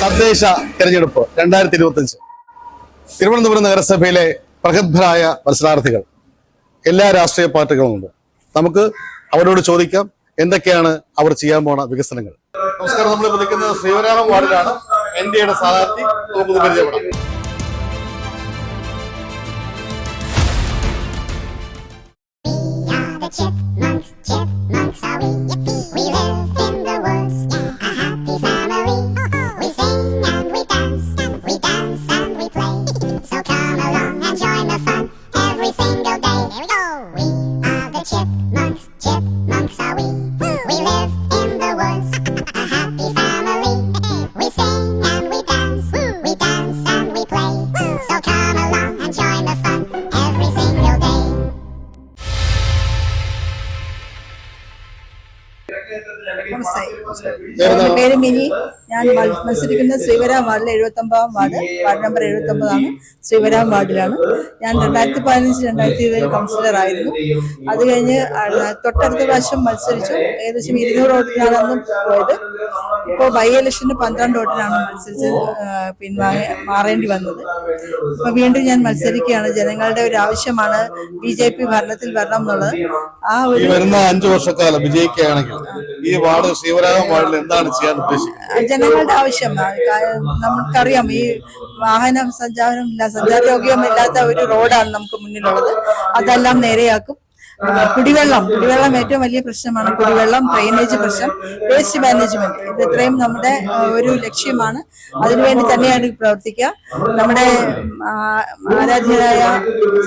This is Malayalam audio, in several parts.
തദ്ദേശ തെരഞ്ഞെടുപ്പ് രണ്ടായിരത്തി ഇരുപത്തിയഞ്ച് തിരുവനന്തപുരം നഗരസഭയിലെ പ്രഗത്ഭരായ മത്സരാർത്ഥികൾ. എല്ലാ രാഷ്ട്രീയ പാർട്ടികളുമുണ്ട് നമുക്ക് അവരോട് ചോദിക്കാം എന്തൊക്കെയാണ് അവർ ചെയ്യാൻ പോണ വികസനങ്ങൾ? നമസ്കാരം നമ്മൾ നിൽക്കുന്നത് ശ്രീവരാമം വാർഡിലാണ്. എൻ ഡി എയുടെ സ്ഥാനാർത്ഥി നമുക്ക് പരിചയപ്പെടാം. are chipmunks, chipmunks are we. We live in the woods, a happy family. We sing and we dance, we dance and we play. So come along എന്റെ പേര് മിനി. ഞാൻ മത്സരിക്കുന്ന ശ്രീവരാം വാർഡിലെ എഴുപത്തി ഒമ്പതാം വാർഡ്. വാർഡ് നമ്പർ എഴുപത്തി ഒമ്പതാണ് ശ്രീവരാം വാർഡിലാണ്. ഞാൻ രണ്ടായിരത്തി പതിനഞ്ച് രണ്ടായിരത്തി ഇരുപതിൽ കൗൺസിലർ ആയിരുന്നു. അത് കഴിഞ്ഞ് തൊട്ടടുത്ത പ്രാവശ്യം മത്സരിച്ചു. ഏകദേശം ഇരുന്നൂറ് വോട്ടിനാണ് പോയത്. ഇപ്പോൾ ബൈ ഇലക്ഷന് പന്ത്രണ്ട് വോട്ടിനാണ് മത്സരിച്ച് പിൻവാങ്ങി മാറേണ്ടി വന്നത്. ഇപ്പൊ വീണ്ടും ഞാൻ മത്സരിക്കുകയാണ്. ജനങ്ങളുടെ ഒരു ആവശ്യമാണ് ബി ജെ പി ഭരണത്തിൽ വരണം എന്നുള്ളത്. ആ ഒരു വരുന്ന അഞ്ചു വർഷക്കാലം വിജയിക്കുകയാണെങ്കിൽ ഈ വാർഡ് വാർഡിൽ എന്താണ് ചെയ്യാൻ ഉദ്ദേശിക്കുന്നത്? ജനങ്ങളുടെ ആവശ്യം. നമുക്കറിയാം ഈ വാഹനം സഞ്ചാരം ഇല്ല സഞ്ചാരയോഗ്യമില്ലാത്ത ഒരു റോഡാണ് നമുക്ക് മുന്നിലുള്ളത്. അതെല്ലാം നേരെയാക്കും. കുടിവെള്ളം. കുടിവെള്ളം ഏറ്റവും വലിയ പ്രശ്നമാണ് കുടിവെള്ളം ഡ്രെയിനേജ് പ്രശ്നം വേസ്റ്റ് മാനേജ്മെന്റ് ഇത് ഇത്രയും നമ്മുടെ ഒരു ലക്ഷ്യമാണ്. അതിനുവേണ്ടി തന്നെയാണ് പ്രവർത്തിക്കുക. നമ്മുടെ ആരാധ്യരായ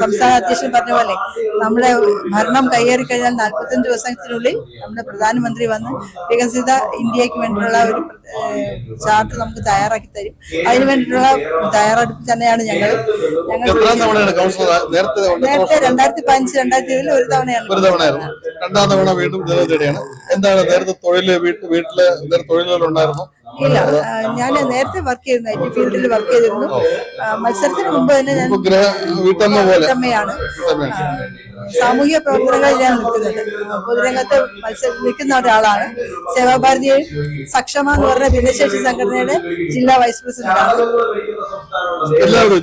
സംസ്ഥാന അധ്യക്ഷൻ പറഞ്ഞ പോലെ നമ്മുടെ ഭരണം കയ്യേറി കഴിഞ്ഞാൽ നാൽപ്പത്തഞ്ച് ദിവസത്തിനുള്ളിൽ നമ്മുടെ പ്രധാനമന്ത്രി വന്ന് വികസിത ഇന്ത്യയ്ക്ക് വേണ്ടിയുള്ള ഒരു ചാർട്ട് നമുക്ക് തയ്യാറാക്കി തരും. അതിനു വേണ്ടിയിട്ടുള്ള തയ്യാറെടുപ്പ് തന്നെയാണ് ഞങ്ങൾ. ഞങ്ങൾ നേരത്തെ? രണ്ടായിരത്തി പതിനഞ്ച് രണ്ടായിരത്തി ഇരുപതിൽ ഒരു ഒരു തവണയായിരുന്നു. രണ്ടാം തവണ വീണ്ടും ജനതയുടെയാണ് എന്താണ് നേരത്തെ തൊഴിൽ വീട്ട് വീട്ടിൽ നേരത്തെ തൊഴിലുകളുണ്ടായിരുന്നു? ഇല്ല ഞാൻ നേരത്തെ വർക്ക് ചെയ്യുന്ന ഐ ടി ഫീൽഡിൽ വർക്ക് ചെയ്തിരുന്നു. മത്സരത്തിന് മുമ്പ് തന്നെ ഞാൻ വീട്ടമ്മയാണ്. സാമൂഹിക പ്രവർത്തനങ്ങളിൽ ഞാൻ നിൽക്കുന്നുണ്ട് പൊതുരംഗത്ത് മത്സരം നിൽക്കുന്ന ഒരാളാണ്. സേവാഭാരതി സക്ഷമ എന്ന് പറഞ്ഞ ഭിന്നശേഷി സംഘടനയുടെ ജില്ലാ വൈസ് പ്രസിഡന്റാണ് എല്ലാവരും